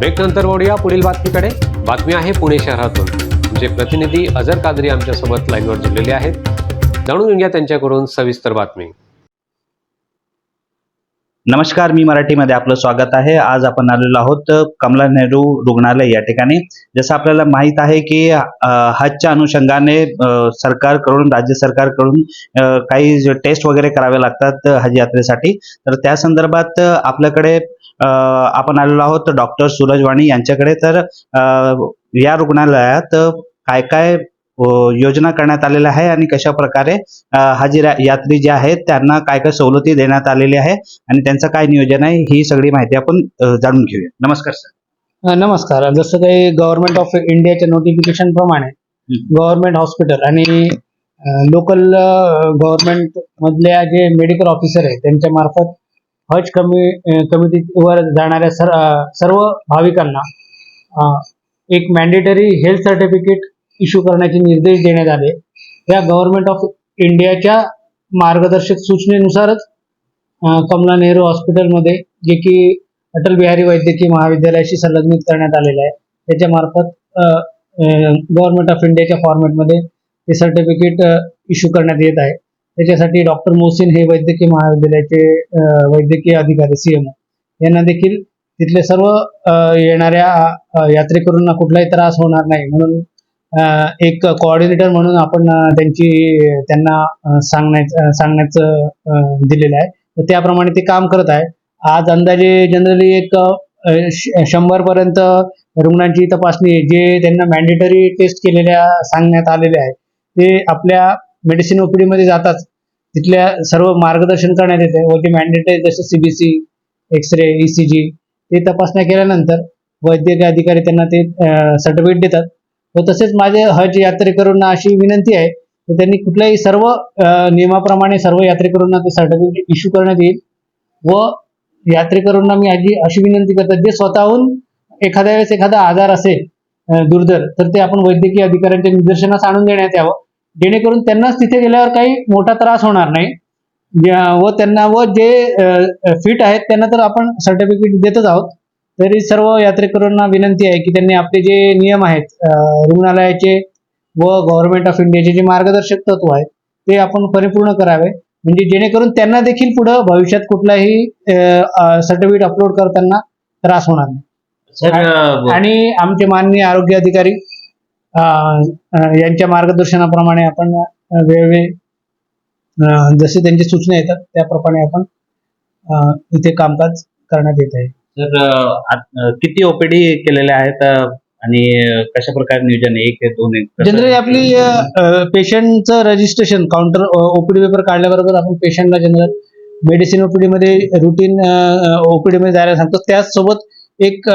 Break नंतर वळूया पुढील बातमीकडे. बातमी आहे पुणे शहरातून. आमचे प्रतिनिधी अजर कादरी आमच्यासोबत लाईनवर जुळलेले आहेत. जाणून घेऊया त्यांच्याकडून सविस्तर बातमी. नमस्कार मी मराठीमध्ये आपलं स्वागत आहे. आज आपण आलेलो आहोत कमला नेहरू रुग्णालय या ठिकाणी. जसं आपल्याला माहीत आहे की हजच्या अनुषंगाने सरकारकडून राज्य सरकारकडून काही टेस्ट वगैरे करावे लागतात हज यात्रेसाठी. तर त्या संदर्भात आपल्याकडे आपण आलेलो आहोत डॉक्टर सूरज वाणी यांच्याकडे. तर या रुग्णालयात काय काय योजना करण्यात आलेल्या आहे आणि कशा प्रकारे हज यात्री जे आहेत त्यांना काय काय सवलती देण्यात आलेल्या आहे आणि त्यांचं काय नियोजन आहे ही सगळी माहिती आपण जाणून घेऊया. नमस्कार सर. नमस्कार. जसं काही गव्हर्नमेंट ऑफ इंडियाच्या नोटिफिकेशन प्रमाणे. गव्हर्नमेंट हॉस्पिटल आणि लोकल गव्हर्नमेंट मधल्या जे मेडिकल ऑफिसर आहे त्यांच्या मार्फत हज कमी कमिटीवर जाणाऱ्या सर्व भाविकांना एक मॅन्डेटरी हेल्थ सर्टिफिकेट इश्यू करण्याचे निर्देश देण्यात आले. या गव्हर्नमेंट ऑफ इंडियाच्या मार्गदर्शक सूचनेनुसारच कमला नेहरू हॉस्पिटलमध्ये जे की अटल बिहारी वैद्यकीय महाविद्यालयाशी संलग्नित करण्यात आलेलं आहे. त्याच्या मार्फत गव्हर्नमेंट ऑफ इंडियाच्या फॉर्मॅटमध्ये ते सर्टिफिकेट इश्यू करण्यात येत आहे. त्याच्यासाठी डॉक्टर मोहसिन हे वैद्यकीय महाविद्यालयाचे वैद्यकीय अधिकारी सीएमओ यांना देखील तिथले सर्व येणाऱ्या यात्रेकरूंना कुठलाही त्रास होणार नाही. म्हणून एक कोऑर्डिनेटर म्हणून आपण त्यांची त्यांना सांगण्याचं सांगण्याचं दिलेलं आहे. त्याप्रमाणे ते काम करत आहे. आज अंदाजे जनरली एक श- शंभर पर्यंत रुग्णांची तपासणी जे त्यांना मॅन्डेटरी टेस्ट केलेल्या सांगण्यात आलेल्या आहे ते आपल्या मेडिसिन ओपीडीमध्ये जातात. तिथल्या सर्व मार्गदर्शन करण्यात येते. व ते मॅन्डेटरी जसं सीबीसी एक्स रे जी ते तपासण्या केल्यानंतर वैद्यकीय अधिकारी त्यांना ते सर्टिफिकेट देतात. व तसेच माझे हज यात्रेकरूंना अशी विनंती आहे की त्यांनी कुठल्याही सर्व नियमाप्रमाणे सर्व यात्रेकरूंना ते सर्टिफिकेट इश्यू करण्यात येईल. व यात्रेकरूंना मी आजी अशी विनंती करतात जे स्वतःहून एखाद्या वेळेस एखादा आजार असेल दुर्धर तर ते आपण वैद्यकीय अधिकाऱ्यांच्या निदर्शनास आणून देण्यात यावं. जेणेकरून त्यांनाच तिथे गेल्यावर काही मोठा त्रास होणार नाही. व त्यांना व जे फिट आहेत त्यांना तर आपण सर्टिफिकेट देतच आहोत. तरी सर्व यात्रेकरूंना विनंती आहे की त्यांनी आपले जे नियम आहेत रुग्णालयाचे व गव्हर्नमेंट ऑफ इंडियाचे जे मार्गदर्शक तत्व आहेत ते आपण परिपूर्ण करावे. म्हणजे जेणेकरून त्यांना देखील पुढं भविष्यात कुठलाही सर्टिफिकेट अपलोड करताना त्रास होणार नाही. आणि आमचे माननीय आरोग्य अधिकारी यांच्या मार्गदर्शनाप्रमाणे आपण वेळोवेळी जसे त्यांची सूचना येतात त्याप्रमाणे आपण इथे कामकाज करण्यात येत आहे. सर किती ओपीडी केलेल्या आहेत आणि कशा प्रकारे नियोजन आहे? एक आहे दोन आहे कसं- जनरली आपली पेशंटचं रजिस्ट्रेशन काउंटर ओपीडी पेपर काढल्याबरोबर आपण पेशंटला जनरल मेडिसिन ओपीडी मध्ये रुटीन ओपीडी मध्ये जायला सांगतो. त्याचसोबत एक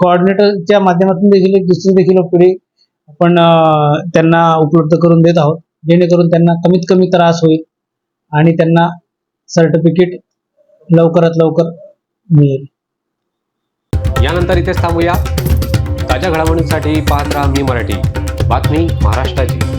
कोऑर्डिनेटरच्या माध्यमातून देखील एक दुसरी देखील ओपीडी आपण अं, त्यांना उपलब्ध करून देत आहोत. जेणेकरून त्यांना कमीत कमी त्रास होईल आणि त्यांना सर्टिफिकेट लवकरात लवकर मिळेल. यानंतर इथेच थांबूया. ताज्या घडामोडींसाठी पाहत राहा मी मराठी. बातमी महाराष्ट्राची.